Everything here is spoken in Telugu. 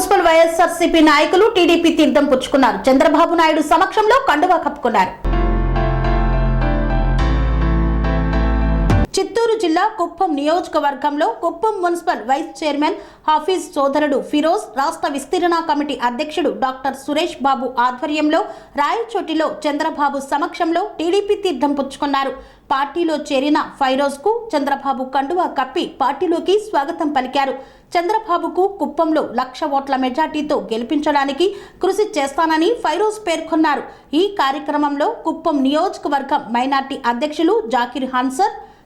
మున్సిపల్ వైఎస్ఆర్సీపీ నాయకులు టీడీపీ తీర్థం పుచ్చుకున్నారు. చంద్రబాబు నాయుడు సమక్షంలో కండువా కప్పుకున్నారు. చిత్తూరు జిల్లా కుప్పం నియోజకవర్గంలో Kuppam municipal vice chairman Hafeez సోదరుడు ఫిరోజ్ రాష్ట్ర విస్తీర్ణ కమిటీ అధ్యక్షుడు డాక్టర్ సురేష్ బాబు ఆధ్వర్యంలో రాయచోటిలో చంద్రబాబు సమక్షంలో టీడీపీ తీర్థం పుచ్చుకున్నారు. పార్టీలో చేరిన ఫైరోజ్కు చంద్రబాబు కండువా కప్పి పార్టీలోకి స్వాగతం పలికారు. చంద్రబాబుకు కుప్పంలో లక్ష ఓట్ల మెజార్టీతో గెలిపించడానికి కృషి చేస్తానని ఫైరోజ్ పేర్కొన్నారు. ఈ కార్యక్రమంలో కుప్పం నియోజకవర్గం మైనార్టీ అధ్యక్షులు జాకిర్ హన్సర్